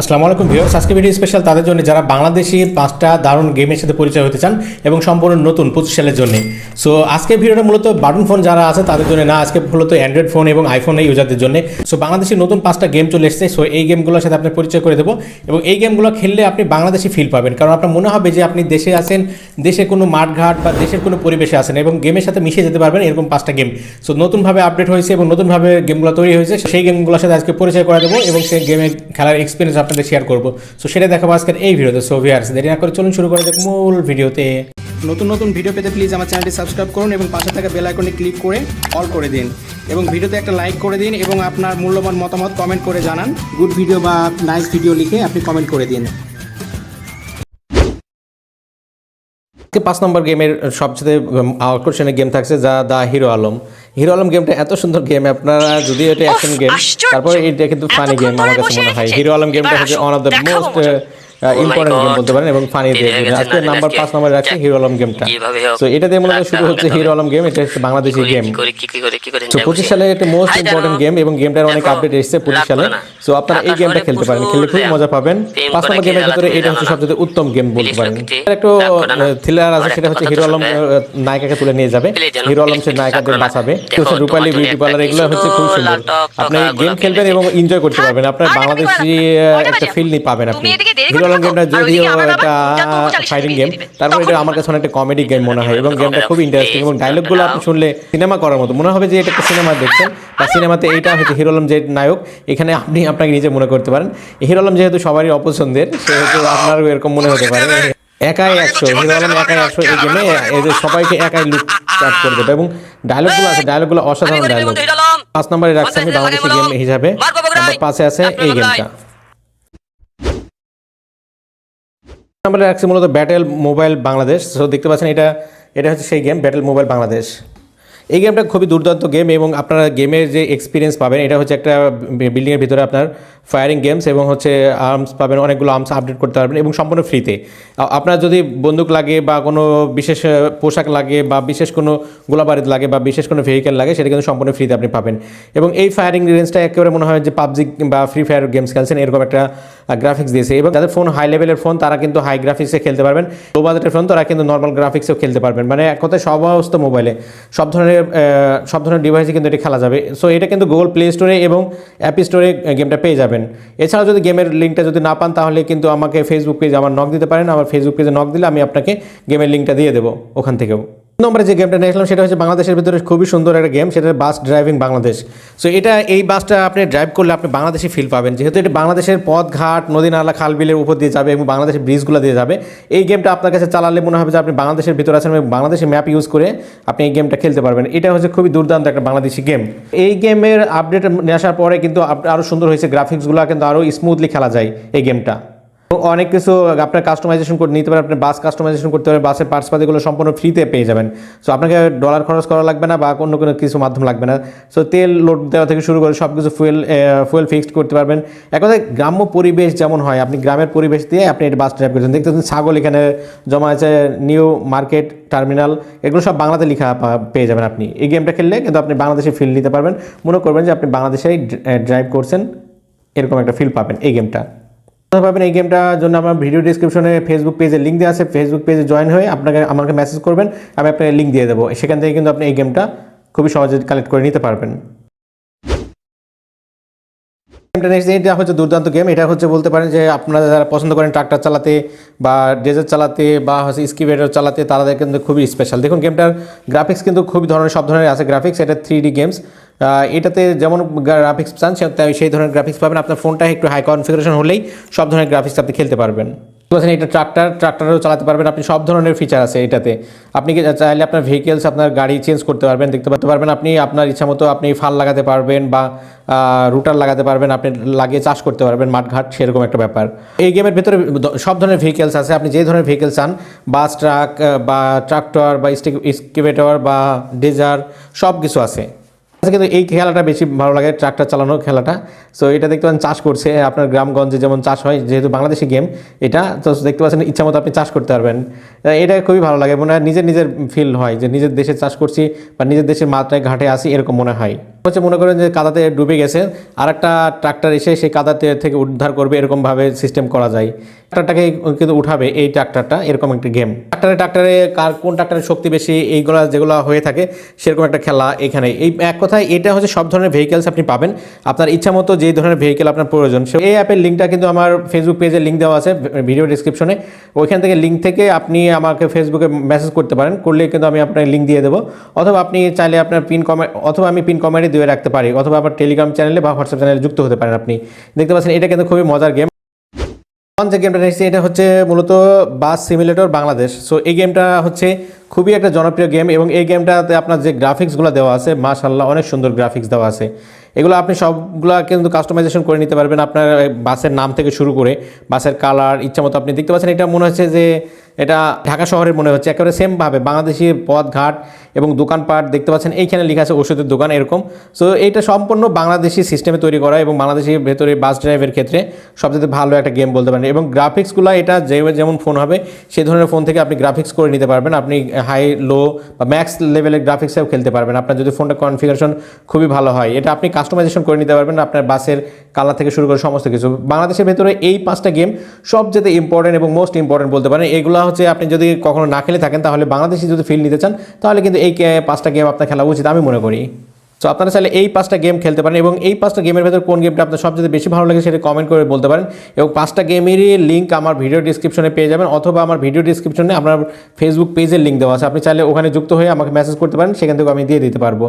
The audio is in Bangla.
আসসালামু আলাইকুম ভিউয়ার্স, আজকে ভিডিও স্পেশাল তাদের জন্য যারা বাংলাদেশি পাঁচটা দারুণ গেমের সাথে পরিচয় হতে চান এবং সম্পূর্ণ নতুন পঁচিশ সালের জন্য। সো আজকে ভিডিওটা মূলত বাটন ফোন যারা আছে তাদের জন্য না, আজকে মূলত অ্যান্ড্রয়েড ফোন এবং আইফোন এই ইউজারদের জন্য। সো বাংলাদেশি নতুন পাঁচটা গেম চলে এসেছে সো এই গেমগুলোর সাথে আপনার পরিচয় করে দেবো। এবং এই গেমগুলো খেললে আপনি বাংলাদেশি ফিল পাবেন, কারণ আপনার মনে হবে যে আপনি দেশে আছেন, দেশে কোনো মাঠঘাট বা দেশের কোনো পরিবেশে আছেন এবং গেমের সাথে মিশে যেতে পারবেন এরকম পাঁচটা গেম সো নতুনভাবে আপডেট হয়েছে এবং নতুনভাবে গেমগুলো তৈরি হয়েছে, সেই গেমগুলোর সাথে আজকে পরিচয় করে দেবো এবং সেই গেমের খেলার এক্সপিরিয়েন্স আপনাদের শেয়ার করব। সো সেটা দেখাবো আজকের এই ভিডিওতে। সো ভিয়ার্স দেরি না করে চলুন শুরু করে দেখ মূল ভিডিওতে। নতুন নতুন ভিডিও পেতে প্লিজ আমার চ্যানেলটি সাবস্ক্রাইব করুন এবং পাশে থাকা বেল আইকনে ক্লিক করে অল করে দিন। এবং ভিডিওতে একটা লাইক করে দিন এবং আপনার মূল্যবান মতামত কমেন্ট করে জানান। গুড ভিডিও বা নাইস ভিডিও লিখে আপনি কমেন্ট করে দিন। পাঁচ নম্বর গেমের সবচেয়ে আকর্ষণীয় গেম থাকছে যা the hero Alam. Hero Alam গেমটা এত সুন্দর গেম আপনারা যদি এটা অ্যাকশন গেম তারপর এটা কিন্তু ফানি গেম আমার কাছে মনে হয়। হিরো আলম গেমটা হচ্ছে one of the most important game বলতে পারেন এবং ফানি গেছে। আজকে নাম্বার পাঁচ নম্বরে রাখছে হিরো আলম গেমটা তো এটা দিয়ে মূলত শুরু হচ্ছে হিরো আলম গেম এটা হচ্ছে বাংলাদেশি গেম তো পঁচিশ সালে একটা মোস্ট ইম্পর্টেন্ট গেম এবং গেমটার অনেক আপডেট এসেছে পঁচিশ সালে। না। সো আপনারা এই গেমটা খেলতে পারেন। খেললে খুবই মজা পাবেন। পাঁচ নম্বর গেমের ভিতরে এটা হচ্ছে সবচেয়ে উত্তম গেম বলতে পারেন। একটু না। থ্রিলার আছে সেটা হচ্ছে হিরো আলম নায়িকাকে তুলে নিয়ে যাবে। হিরো আলম সে নায়িকাদের না। বাঁচাবে। তো রূপালী বিউটি পার্লার এগুলো হচ্ছে খুব সুন্দর। আপনি গেম খেলবেন এবং এনজয় করতে পারবেন আপনার বাংলাদেশি একটা। ফিল পাবেন আপনি হিরো আলম গেমটা যদিও একটা চালিশ ফাইটিং গেম তারপর এটা আমার কাছে অনেকটা কমেডি গেম মনে হয় এবং গেমটা খুব ইন্টারেস্টিং এবং ডায়লগগুলো আপনি শুনলে সিনেমা করার মতো। মনে হবে যে এটা একটা সিনেমা দেখছেন বা সিনেমাতে এইটা হচ্ছে হিরো আলম যে নায়ক এখানে আপনি আপনাকে নিজে মনে করতে পারেন। হিরো আলম যেহেতু সবারই অপছন্দের সেহেতু আপনার এরকম মনে হতে পারে। একাই একশো হিরো আলম একাই একশো এই গেমে এদের সবাইকে একাই লুক চার্জ করে দেবে এবং ডায়লগগুলো আছে ডায়লগগুলো অসাধারণ ডায়লগ পাঁচ নম্বরে রাখছি আমি বাংলাদেশি গেম হিসাবে। পাঁচে আছে এই গেমটা নম্বরে রাখছি মূলত ব্যাটেল মোবাইল বাংলাদেশ সো দেখতে পাচ্ছেন এটা এটা হচ্ছে সেই গেম ব্যাটেল মোবাইল বাংলাদেশ এই গেমটা খুবই দুর্দান্ত গেম এবং আপনারা গেমের যে এক্সপিরিয়েন্স পাবেন, এটা হচ্ছে একটা বিল্ডিংয়ের ভিতরে আপনার ফায়ারিং গেমস এবং হচ্ছে আর্মস পাবেন, অনেকগুলো আর্মস আপডেট করতে পারবেন এবং সম্পূর্ণ ফ্রিতে আপনার যদি বন্দুক লাগে বা কোনো বিশেষ পোশাক লাগে বা বিশেষ কোনো গোলাবারিদ লাগে বা বিশেষ কোনো ভেহিকেল লাগে, সেটা কিন্তু সম্পূর্ণ ফ্রিতে আপনি পাবেন। এবং এই ফায়ারিং রেঞ্জটা একেবারে মনে হয় যে পাবজি বা ফ্রি ফায়ার গেমস খেলছেন, এরকম একটা গ্রাফিক্স দিয়েছে। এবং যাদের ফোন হাই লেভেলের ফোন তারা কিন্তু হাই গ্রাফিক্সে খেলতে পারবেন। লো বাজেটের ফোন তারা কিন্তু নর্মাল গ্রাফিক্সেও খেলতে পারবেন। মানে এক কথায় সমস্ত মোবাইলে সব ধরনের সব ধরনের ডিভাইসে কিন্তু এটা খেলা যাবে। সো এটা কিন্তু গুগল প্লে স্টোরে এবং অ্যাপ স্টোরে গেমটা পেয়ে যাবেন। এছাড়াও যদি গেমের লিঙ্কটা যদি না পান, তাহলে কিন্তু আমাকে ফেসবুক পেজে আমার নক দিতে পারেন। আমার ফেসবুক পেজে নক দিলে আমি আপনাকে গেমের লিঙ্কটা দিয়ে দেবো ওখান থেকেও। নম্বরে যে গেমটা নিয়ে আসলাম সেটা হচ্ছে বাংলাদেশের ভিতরে খুবই সুন্দর একটা গেম সেটা বাস ড্রাইভিং বাংলাদেশ সো এটা, এই বাসটা আপনি ড্রাইভ করলে আপনি বাংলাদেশে ফিল পাবেন। যেহেতু এটা বাংলাদেশের পথ ঘাট, নদী, নালা, খাল বিলের উপর দিয়ে যাবে এবং বাংলাদেশের ব্রিজগুলো দিয়ে যাবে, এই গেমটা আপনার কাছে চালালে মনে হবে যে আপনি বাংলাদেশের ভিতরে আছেন এবং বাংলাদেশের ম্যাপ ইউজ করে আপনি এই গেমটা খেলতে পারবেন। এটা হচ্ছে খুবই দুর্দান্ত একটা বাংলাদেশি গেম এই গেমের আপডেট নিয়ে আসার পরে কিন্তু আরও সুন্দর হয়েছে গ্রাফিক্সগুলো কিন্তু আরও স্মুথলি খেলা যায় এই গেমটা অনেক কিছু আপনার কাস্টমাইজেশন করে নিতে পারেন আপনি বাস কাস্টমাইজেশন করতে পারেন বাসের পার্টস পাতিগুলো সম্পূর্ণ ফ্রিতে পেয়ে যাবেন। সো আপনাকে ডলার খরচ করা লাগবে না বা অন্য কোনো কিছু মাধ্যম লাগবে না। সো তেল লোড দেওয়া থেকে শুরু করে সব কিছু ফুয়েল ফুয়েল ফিক্সড করতে পারবেন। এক কথায় গ্রাম্য পরিবেশ যেমন হয়, আপনি গ্রামের পরিবেশ দিয়ে আপনি এটা বাস ড্রাইভ করছেন। দেখতে ছাগল এখানে জমা আছে নিউ মার্কেট টার্মিনাল এগুলো সব বাংলাতে লেখা পেয়ে যাবেন আপনি। এই গেমটা খেললে কিন্তু আপনি বাংলাদেশে ফিল নিতে পারবেন। মনে করবেন যে আপনি বাংলাদেশেই ড্রাইভ করছেন, এরকম একটা ফিল পাবেন এই গেমটা পাবেন এই গেমটার জন্য আমার ভিডিও ডিসক্রিপশনে ফেসবুক পেজে লিঙ্ক দেওয়া আছে। ফেসবুক পেজে জয়েন হয়ে আপনাকে, আমাকে মেসেজ করবেন। আমি আপনাকে লিঙ্ক দিয়ে দেবো। সেখান থেকে কিন্তু আপনি এই গেমটা খুবই সহজে কালেক্ট করে নিতে পারবেন। এটা হচ্ছে দুর্দান্ত গেম এটা হচ্ছে বলতে পারেন যে আপনারা যারা পছন্দ করেন ট্রাক্টর চালাতে বা ডেজার চালাতে বা হচ্ছে স্কিভেটার চালাতে তাদের কিন্তু খুবই স্পেশাল দেখুন গেমটার গ্রাফিক্স কিন্তু খুবই ধরনের, সব ধরনের আছে গ্রাফিক্স এটা থ্রি ডি গেমস এটাতে যেমন গ্রাফিক্স চান সেই ধরনের গ্রাফিক্স পাবেন। আপনার ফোনটা একটু হাই কনফিগারেশন হলেই সব ধরনের গ্রাফিক্স আপনি খেলতে পারবেন। বলছেন এটা ট্রাক্টর ট্রাক্টরও চালাতে পারবেন। আপনি সব ধরনের ফিচার আছে এটাতে। আপনি চাইলে আপনার ভেহিকেলস আপনার গাড়ি চেঞ্জ করতে পারবেন, দেখতে পারতে পারবেন। আপনি আপনার ইচ্ছা মতো আপনি ফাল লাগাতে পারবেন বা রুটার লাগাতে পারবেন। আপনি লাগিয়ে চাষ করতে পারবেন, মাঠঘাট, সেরকম একটা ব্যাপার। এই গেমের ভেতরে সব ধরনের ভেহিকেলস আছে। আপনি যে ধরনের ভেহিকেল চান বাস ট্রাক বা ট্রাক্টর বা স্কিভেটর বা ডেজার সব কিছু আছে। কিন্তু এই খেলাটা বেশি ভালো লাগে, ট্রাক্টর চালানোর খেলাটা। সো এটা দেখতে পাচ্ছেন, চাষ করছে, আপনার গ্রামগঞ্জে যেমন চাষ হয়, যেহেতু বাংলাদেশি গেম, এটা, তো দেখতে পাচ্ছেন, ইচ্ছা মতো আপনি চাষ করতে পারবেন। এটা খুবই ভালো লাগে, মনে হয় নিজের নিজের ফিল হয়, যে নিজের দেশে চাষ করছি, বা নিজের দেশের মাত্রায় ঘাটে আসি এরকম মনে হয়। হচ্ছে মনে করেন যে কাদাতে ডুবে গেছে আর একটা ট্রাক্টর এসে সেই কাদাতে থেকে উদ্ধার করবে, এরকমভাবে সিস্টেম করা যায়। ট্রাক্টরটাকে কিন্তু উঠাবে এই ট্রাক্টরটা, এরকম একটা গেম ট্রাক্টরে ট্রাক্টরে কার কোন ট্রাক্টরের শক্তি বেশি, এইগুলো যেগুলো হয়ে থাকে, সেরকম একটা খেলা এখানে। এই এক কথায় এটা হচ্ছে সব ধরনের ভেহিকেলস আপনি পাবেন। আপনার ইচ্ছা মতো যেই ধরনের ভেহিকেল আপনার প্রয়োজন, সে এই অ্যাপের লিঙ্কটা কিন্তু আমার ফেসবুক পেজে লিঙ্ক দেওয়া আছে ভিডিও ডিসক্রিপশনে ওইখান থেকে লিঙ্ক থেকে আপনি আমাকে ফেসবুকে মেসেজ করতে পারেন, করলে কিন্তু আমি আপনার লিঙ্ক দিয়ে দেবো। অথবা আপনি চাইলে আপনার পিন কমেন্ট অথবা আমি পিন কমেন্টে দিয়ে রাখতে পারি, অথবা আপনার টেলিগ্রাম চ্যানেলে বা হোয়াটসঅ্যাপ চ্যানেলে যুক্ত হতে পারেন আপনি। দেখতে পাচ্ছেন, এটা কিন্তু খুবই মজার গেম যে গেমটা এসেছে এটা হচ্ছে মূলত বাস সিমুলেটর বাংলাদেশ। সো এই গেমটা হচ্ছে খুবই একটা জনপ্রিয় গেম এবং এই গেমটাতে আপনার যে গ্রাফিক্সগুলো দেওয়া আছে মাশাল্লাহ অনেক সুন্দর গ্রাফিক্স দেওয়া আছে। এগুলো আপনি সবগুলো কিন্তু কাস্টমাইজেশন করে নিতে পারবেন আপনার বাসের নাম থেকে শুরু করে, বাসের কালার ইচ্ছা মতো আপনি দেখতে পাচ্ছেন, এটা মনে হচ্ছে যে এটা ঢাকা শহরের মনে হচ্ছে। একেবারে সেমভাবে বাংলাদেশি পথ ঘাট এবং দোকানপাট দেখতে পাচ্ছেন। এইখানে লেখা আছে ওষুধের দোকান এরকম। সো এইটা সম্পূর্ণ বাংলাদেশি সিস্টেমে তৈরি করা এবং বাংলাদেশের ভেতরে বাস ড্রাইভের ক্ষেত্রে সবচেয়ে ভালো একটা গেম বলতে পারেন। এবং গ্রাফিক্সগুলো এটা যে যেমন ফোন হবে সেই ধরনের ফোন থেকে আপনি গ্রাফিক্স করে নিতে পারবেন। আপনি হাই লো বা ম্যাক্স লেভেলের গ্রাফিক্সেও খেলতে পারবেন। আপনার যদি ফোনটা কনফিগারেশন খুবই ভালো হয়, এটা আপনি কাস্টমাইজেশন করে নিতে পারবেন আপনার বাসের কালার থেকে শুরু করে সমস্ত কিছু। বাংলাদেশের ভেতরে এই পাঁচটা গেম সবচেয়ে ইম্পর্টেন্ট এবং মোস্ট ইম্পর্টেন্ট বলতে পারেন। এগুলো হচ্ছে আপনি যদি কখনো না খেলে থাকেন, তাহলে বাংলাদেশি যদি ফিল নিতে চান, তাহলে কিন্তু এই পাঁচটা গেম আপনার খেলা উচিত আমি মনে করি। সো আপনারা চাইলে এই পাঁচটা গেম খেলতে পারেন এবং এই পাঁচটা গেমের ভেতর কোন গেমটা আপনার সবচেয়ে বেশি ভালো লাগে সেটা কমেন্ট করে বলতে পারেন। এবং পাঁচটা গেমেরই লিঙ্ক আমার ভিডিও ডিসক্রিপশনে পেয়ে যাবেন, অথবা আমার ভিডিও ডিসক্রিপশনে আপনার ফেসবুক পেজের লিঙ্ক দেওয়া আছে। আপনি চাইলে ওখানে যুক্ত হয়ে আমাকে মেসেজ করতে পারেন, সেখান থেকে আমি দিয়ে দিতে পারব।